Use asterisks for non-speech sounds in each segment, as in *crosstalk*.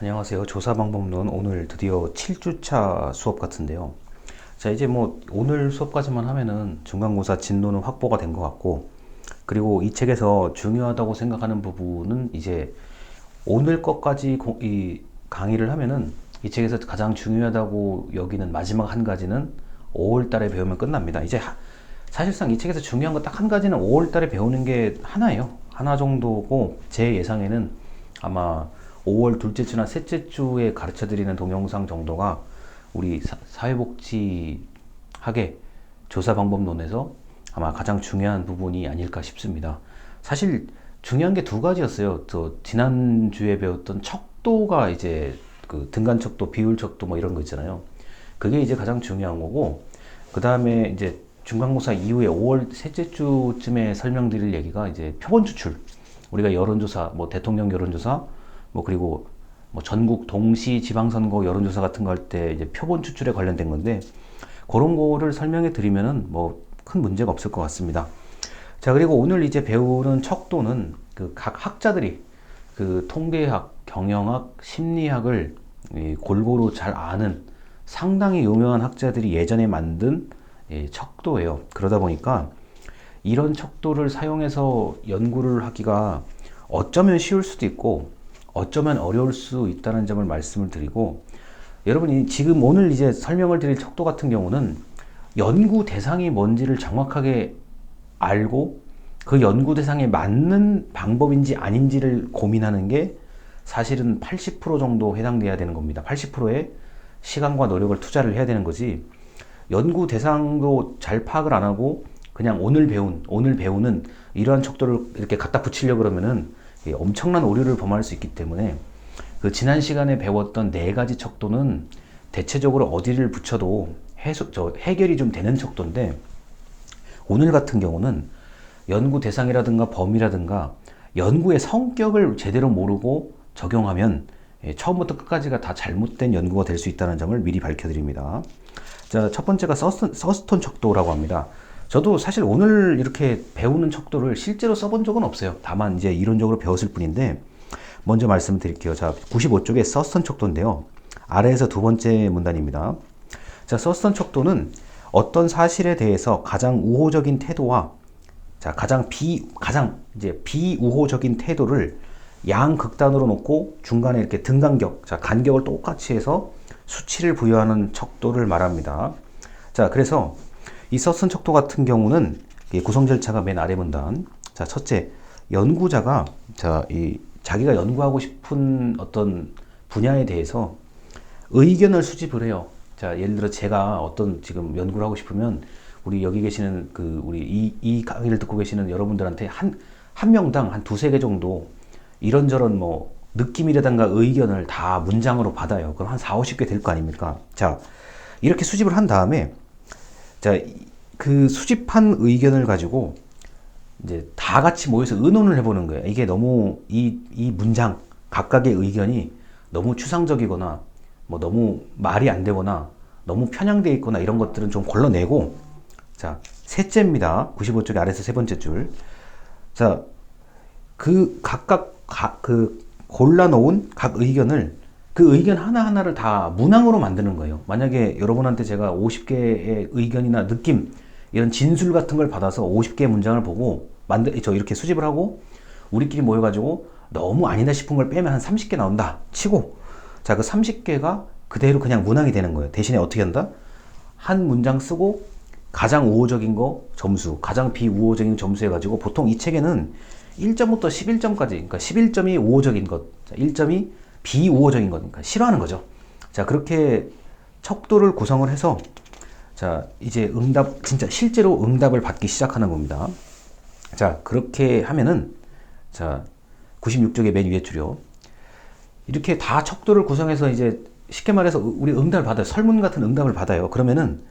안녕하세요. 조사 방법론 오늘 드디어 7주차 수업 같은데요. 자, 이제 뭐 오늘 수업까지만 하면은 중간고사 진도는 확보가 된 것 같고, 그리고 이 책에서 중요하다고 생각하는 부분은 이제 오늘 것까지 고- 이 강의를 하면은 이 책에서 가장 중요하다고 여기는 마지막 한 가지는 5월 달에 배우면 끝납니다. 이제 하- 사실상 이 책에서 중요한 거 딱 한 가지는 5월 달에 배우는 게 하나예요. 하나 정도고 제 예상에는 아마 5월 둘째 주나 셋째 주에 가르쳐 드리는 동영상 정도가 우리 사, 사회복지 학의 조사 방법론에서 아마 가장 중요한 부분이 아닐까 싶습니다. 사실 중요한 게 두 가지였어요. 저 지난 주에 배웠던 척도가 이제 그 등간 척도, 비율 척도 뭐 이런 거 있잖아요. 그게 이제 가장 중요한 거고 그 다음에 이제 중간고사 이후에 5월 셋째 주쯤에 설명드릴 얘기가 이제 표본 추출. 우리가 여론조사, 뭐 대통령 여론조사, 뭐 그리고 뭐 전국 동시 지방선거 여론조사 같은 거 할 때 이제 표본 추출에 관련된 건데 그런 거를 설명해 드리면은 뭐 큰 문제가 없을 것 같습니다. 자, 그리고 오늘 이제 배우는 척도는 그 각 학자들이 그 통계학, 경영학, 심리학을 이 골고루 잘 아는 상당히 유명한 학자들이 예전에 만든 이 척도예요. 그러다 보니까 이런 척도를 사용해서 연구를 하기가 어쩌면 쉬울 수도 있고 어쩌면 어려울 수 있다는 점을 말씀을 드리고 여러분이 지금 오늘 이제 설명을 드릴 척도 같은 경우는 연구 대상이 뭔지를 정확하게 알고 그 연구 대상에 맞는 방법인지 아닌지를 고민하는 게 사실은 80% 정도 해당돼야 되는 겁니다. 80%의 시간과 노력을 투자를 해야 되는 거지. 연구 대상도 잘 파악을 안 하고 그냥 오늘 배운 오늘 배우는 이러한 척도를 이렇게 갖다 붙이려 그러면은 이 엄청난 오류를 범할 수 있기 때문에 그 지난 시간에 배웠던 네 가지 척도는 대체적으로 어디를 붙여도 해소, 저 해결이 좀 되는 척도인데 오늘 같은 경우는 연구 대상이라든가 범위라든가 연구의 성격을 제대로 모르고 적용하면 예, 처음부터 끝까지가 다 잘못된 연구가 될 수 있다는 점을 미리 밝혀드립니다. 자, 첫 번째가 서스톤, 서스톤 척도라고 합니다. 저도 사실 오늘 이렇게 배우는 척도를 실제로 써본 적은 없어요. 다만 이제 이론적으로 배웠을 뿐인데 먼저 말씀드릴게요. 자, 95쪽에 서스턴 척도인데요. 아래에서 두 번째 문단입니다. 자, 서스턴 척도는 어떤 사실에 대해서 가장 우호적인 태도와 자, 가장 비 가장 이제 비우호적인 태도를 양 극단으로 놓고 중간에 이렇게 등간격, 자, 간격을 똑같이 해서 수치를 부여하는 척도를 말합니다. 자, 그래서 이 서슨 척도 같은 경우는 이 구성 절차가 맨 아래 문단. 자, 첫째, 연구자가 자, 이 자기가 연구하고 싶은 어떤 분야에 대해서 의견을 수집을 해요. 자, 예를 들어 제가 어떤 지금 연구를 하고 싶으면 우리 여기 계시는 그 우리 이, 이 강의를 듣고 계시는 여러분들한테 한, 한 명당 한 두세 개 정도 이런저런 뭐 느낌이라든가 의견을 다 문장으로 받아요. 그럼 한 4, 50개 될 거 아닙니까? 자, 이렇게 수집을 한 다음에 자, 이- 그 수집한 의견을 가지고 이제 다 같이 모여서 의논을 해보는 거예요. 이게 너무 이, 이 문장, 각각의 의견이 너무 추상적이거나 뭐 너무 말이 안 되거나 너무 편향되어 있거나 이런 것들은 좀 걸러내고 자, 셋째입니다. 95쪽의 아래서 세 번째 줄. 자, 그 각각 가- 그 골라놓은 각 의견을 그 의견 하나하나를 다 문항으로 만드는 거예요. 만약에 여러분한테 제가 50개의 의견이나 느낌, 이런 진술 같은 걸 받아서 50개의 문장을 보고 만들, 저 이렇게 수집을 하고 우리끼리 모여가지고 너무 아니다 싶은 걸 빼면 한 30개 나온다 치고 자, 그 30개가 그대로 그냥 문항이 되는 거예요. 대신에 어떻게 한다? 한 문장 쓰고 가장 우호적인 거 점수, 가장 비우호적인 점수 해가지고 보통 이 책에는 1점부터 11점까지, 그러니까 11점이 우호적인 것, 1점이 비우호적인 것, 그러니까 싫어하는 거죠. 자, 그렇게 척도를 구성을 해서 자, 이제 응답, 진짜 실제로 응답을 받기 시작하는 겁니다. 자, 그렇게 하면은 자, 96쪽의 맨 위에 줄이요. 이렇게 다 척도를 구성해서 이제 쉽게 말해서 우리 응답을 받아요. 설문 같은 응답을 받아요. 그러면은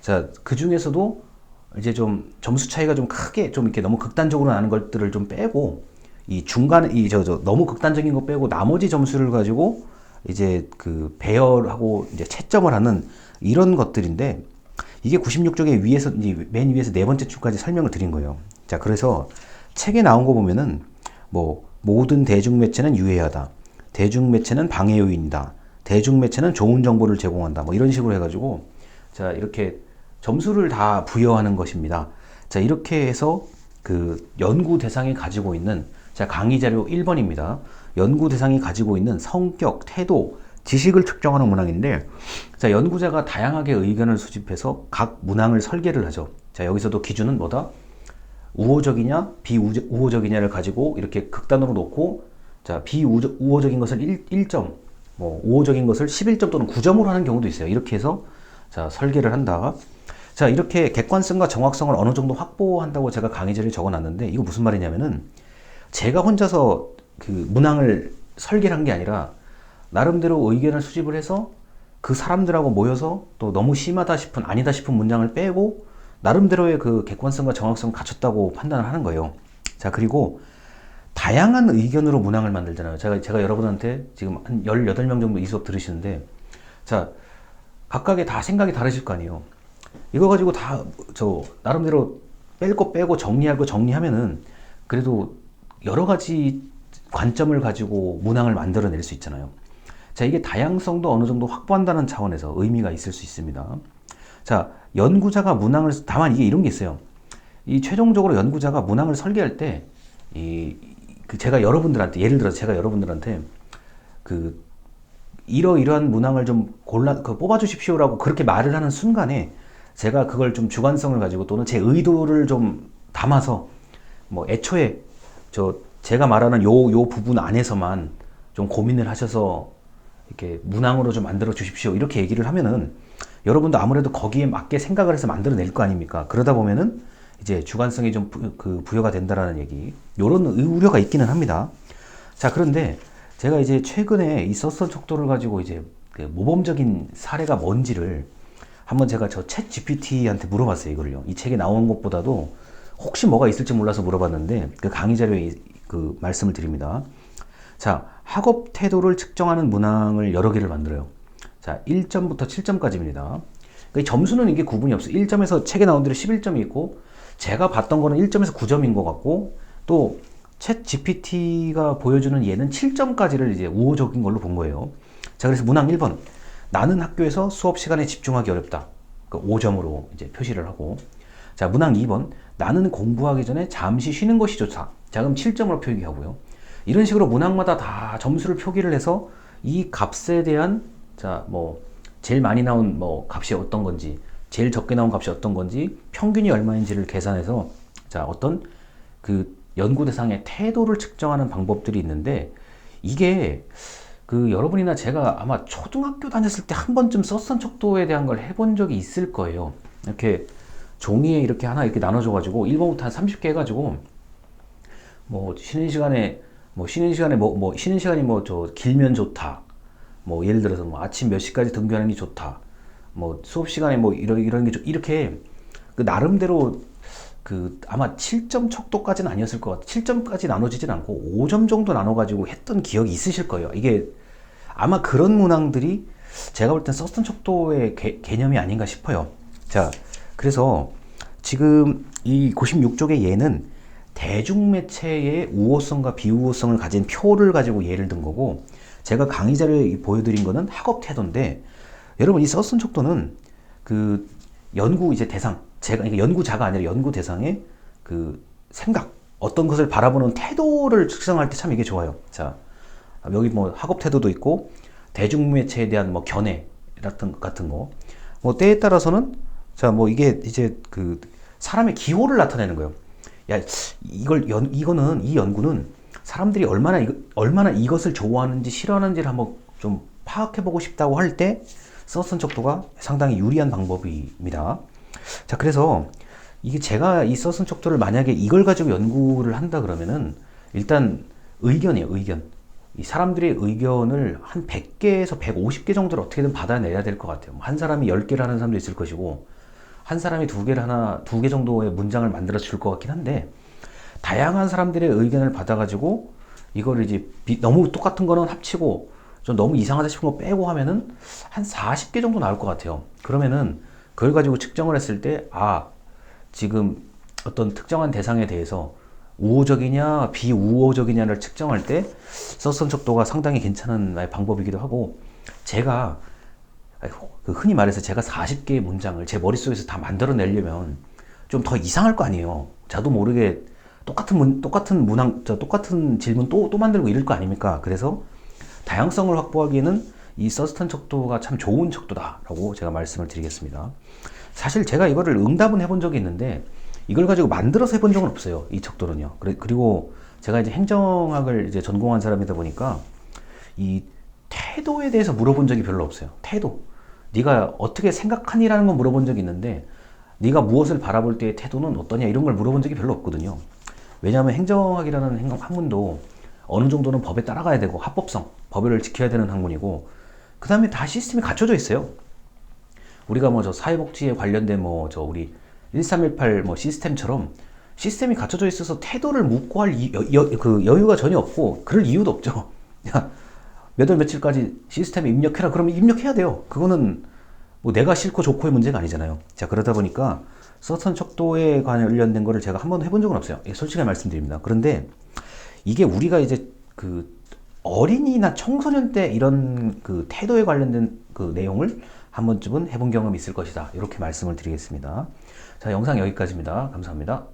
자, 그 중에서도 이제 좀 점수 차이가 좀 크게 좀 이렇게 너무 극단적으로 나는 것들을 좀 빼고 이 중간에 이저 저 너무 극단적인 거 빼고 나머지 점수를 가지고 이제 그 배열하고 이제 채점을 하는 이런 것들인데 이게 96쪽에 위에서 이제 맨 위에서 네 번째 줄까지 설명을 드린 거예요. 자, 그래서 책에 나온 거 보면은 뭐 모든 대중 매체는 유해하다. 대중 매체는 방해 요인이다. 대중 매체는 좋은 정보를 제공한다. 뭐 이런 식으로 해 가지고 자 이렇게 점수를 다 부여하는 것입니다. 자 이렇게 해서 그 연구 대상이 가지고 있는 자 강의 자료 1번입니다. 연구 대상이 가지고 있는 성격, 태도, 지식을 측정하는 문항인데 자 연구자가 다양하게 의견을 수집해서 각 문항을 설계를 하죠. 자 여기서도 기준은 뭐다? 우호적이냐 비우호적이냐를 가지고 이렇게 극단으로 놓고 자 비우호적인 것을 1, 1점 뭐 우호적인 것을 11점 또는 9점으로 하는 경우도 있어요. 이렇게 해서 자 설계를 한다. 자 이렇게 객관성과 정확성을 어느 정도 확보한다고 제가 강의자를 적어 놨는데 이거 무슨 말이냐면은 제가 혼자서 그 문항을 설계를 한 게 아니라 나름대로 의견을 수집을 해서 그 사람들하고 모여서 또 너무 심하다 싶은 아니다 싶은 문장을 빼고 나름대로의 그 객관성과 정확성을 갖췄다고 판단을 하는 거예요. 자 그리고 다양한 의견으로 문항을 만들잖아요. 제가 제가 여러분한테 지금 한 18명 정도 이 수업 들으시는데 자 각각의 다 생각이 다르실 거 아니에요. 이거 가지고 다 저 나름대로 뺄 거 빼고 정리할 거 정리하면은 그래도 여러 가지 관점을 가지고 문항을 만들어낼 수 있잖아요. 자, 이게 다양성도 어느 정도 확보한다는 차원에서 의미가 있을 수 있습니다. 자, 연구자가 문항을, 다만 이게 이런 게 있어요. 이 최종적으로 연구자가 문항을 설계할 때, 이, 그 제가 여러분들한테, 예를 들어서 제가 여러분들한테 그, 이러이러한 문항을 좀 골라, 그 뽑아주십시오라고 그렇게 말을 하는 순간에 제가 그걸 좀 주관성을 가지고 또는 제 의도를 좀 담아서 뭐 애초에 저 제가 말하는 요, 요 부분 안에서만 좀 고민을 하셔서 이렇게 문항으로 좀 만들어 주십시오. 이렇게 얘기를 하면은 여러분도 아무래도 거기에 맞게 생각을 해서 만들어낼 거 아닙니까? 그러다 보면은 이제 주관성이 좀 부, 그 부여가 된다라는 얘기. 요런 우려가 있기는 합니다. 자, 그런데 제가 이제 최근에 이 서선 척도를 가지고 이제 그 모범적인 사례가 뭔지를 한번 제가 저 챗 GPT한테 물어봤어요, 이걸요. 이 책에 나온 것보다도 혹시 뭐가 있을지 몰라서 물어봤는데 그 강의 자료에 그 말씀을 드립니다. 자, 학업 태도를 측정하는 문항을 여러 개를 만들어요. 자, 1점부터 7점까지입니다. 그 점수는 이게 구분이 없어요. 1점에서 책에 나온 대로 11점이 있고, 제가 봤던 거는 1점에서 9점인 것 같고, 또, 챗 GPT가 보여주는 얘는 7점까지를 이제 우호적인 걸로 본 거예요. 자, 그래서 문항 1번. 나는 학교에서 수업 시간에 집중하기 어렵다. 그 5점으로 이제 표시를 하고. 자, 문항 2번. 나는 공부하기 전에 잠시 쉬는 것이 좋다. 자, 그럼 7점으로 표기하고요. 이런 식으로 문항마다 다 점수를 표기를 해서 이 값에 대한 자, 뭐 제일 많이 나온 뭐 값이 어떤 건지, 제일 적게 나온 값이 어떤 건지, 평균이 얼마인지를 계산해서 자, 어떤 그 연구 대상의 태도를 측정하는 방법들이 있는데 이게 그 여러분이나 제가 아마 초등학교 다녔을 때 한 번쯤 썼던 척도에 대한 걸 해본 적이 있을 거예요. 이렇게 종이에 이렇게 하나 이렇게 나눠줘가지고 1번부터 한 30개 해가지고 뭐 쉬는 시간에 뭐 쉬는 시간에 뭐, 뭐 쉬는 시간이 뭐 저 길면 좋다. 뭐 예를 들어서 뭐 아침 몇 시까지 등교하는 게 좋다. 뭐 수업 시간에 뭐 이런 이런 게 좋, 이렇게 그 나름대로 그 아마 7점 척도까지는 아니었을 것 같아요. 7점까지 나눠지진 않고 5점 정도 나눠가지고 했던 기억이 있으실 거예요. 이게 아마 그런 문항들이 제가 볼 땐 썼던 척도의 개, 개념이 아닌가 싶어요. 자, 그래서 지금 이 96쪽의 예는 대중매체의 우호성과 비우호성을 가진 표를 가지고 예를 든 거고 제가 강의자를 보여드린 거는 학업 태도인데 여러분 이 써쓴 척도는 그 연구 이제 대상 제가 그러니까 연구자가 아니라 연구 대상의 그 생각 어떤 것을 바라보는 태도를 측정할 때 참 이게 좋아요. 자 여기 뭐 학업 태도도 있고 대중매체에 대한 뭐 견해 같은 같은 거. 뭐 때에 따라서는 자 뭐 이게 이제 그 사람의 기호를 나타내는 거예요. 야 이걸 연 이거는 이 연구는 사람들이 얼마나 이거, 얼마나 이것을 좋아하는지 싫어하는지를 한번 좀 파악해 보고 싶다고 할 때 써쓴 척도가 상당히 유리한 방법입니다. 자 그래서 이게 제가 이 써쓴 척도를 만약에 이걸 가지고 연구를 한다 그러면은 일단 의견이에요 의견 이 사람들의 의견을 한 100개에서 150개 정도를 어떻게든 받아내야 될 것 같아요 한 사람이 10개를 하는 사람도 있을 것이고 한 사람이 두 개를 하나 두 개 정도의 문장을 만들어 줄 것 같긴 한데 다양한 사람들의 의견을 받아가지고 이거를 이제 비, 너무 똑같은 거는 합치고 좀 너무 이상하다 싶은 거 빼고 하면은 한 40개 정도 나올 것 같아요. 그러면은 그걸 가지고 측정을 했을 때 아 지금 어떤 특정한 대상에 대해서 우호적이냐 비우호적이냐를 측정할 때 서스턴 척도가 상당히 괜찮은 방법이기도 하고 제가 그 흔히 말해서 제가 40개의 문장을 제 머릿속에서 다 만들어내려면 좀 더 이상할 거 아니에요. 저도 모르게 똑같은 문, 똑같은 문항, 저 똑같은 질문 또, 또 만들고 이럴 거 아닙니까? 그래서 다양성을 확보하기에는 이 서스턴 척도가 참 좋은 척도다라고 제가 말씀을 드리겠습니다. 사실 제가 이거를 응답은 해본 적이 있는데 이걸 가지고 만들어서 해본 적은 없어요. 이 척도는요. 그리고 제가 이제 행정학을 이제 전공한 사람이다 보니까 이 태도에 대해서 물어본 적이 별로 없어요. 태도. 네가 어떻게 생각하니라는 건 물어본 적이 있는데 네가 무엇을 바라볼 때의 태도는 어떠냐 이런 걸 물어본 적이 별로 없거든요. 왜냐하면 행정학이라는 행정 학문도 어느 정도는 법에 따라가야 되고 합법성, 법을 지켜야 되는 학문이고 그 다음에 다 시스템이 갖춰져 있어요. 우리가 뭐 저 사회복지에 관련된 뭐 저 우리 1318 뭐 시스템처럼 시스템이 갖춰져 있어서 태도를 묻고 할 이, 여, 여- 그 여유가 전혀 없고 그럴 이유도 없죠. *laughs* 야, 몇월 며칠까지 시스템에 입력해라. 그러면 입력해야 돼요. 그거는 뭐 내가 싫고 좋고의 문제가 아니잖아요. 자, 그러다 보니까 서턴 척도에 관련된 거를 제가 한 번도 해본 적은 없어요. 예, 솔직하게 말씀드립니다. 그런데 이게 우리가 이제 그 어린이나 청소년 때 이런 그 태도에 관련된 그 내용을 한 번쯤은 해본 경험이 있을 것이다. 이렇게 말씀을 드리겠습니다. 자, 영상 여기까지입니다. 감사합니다.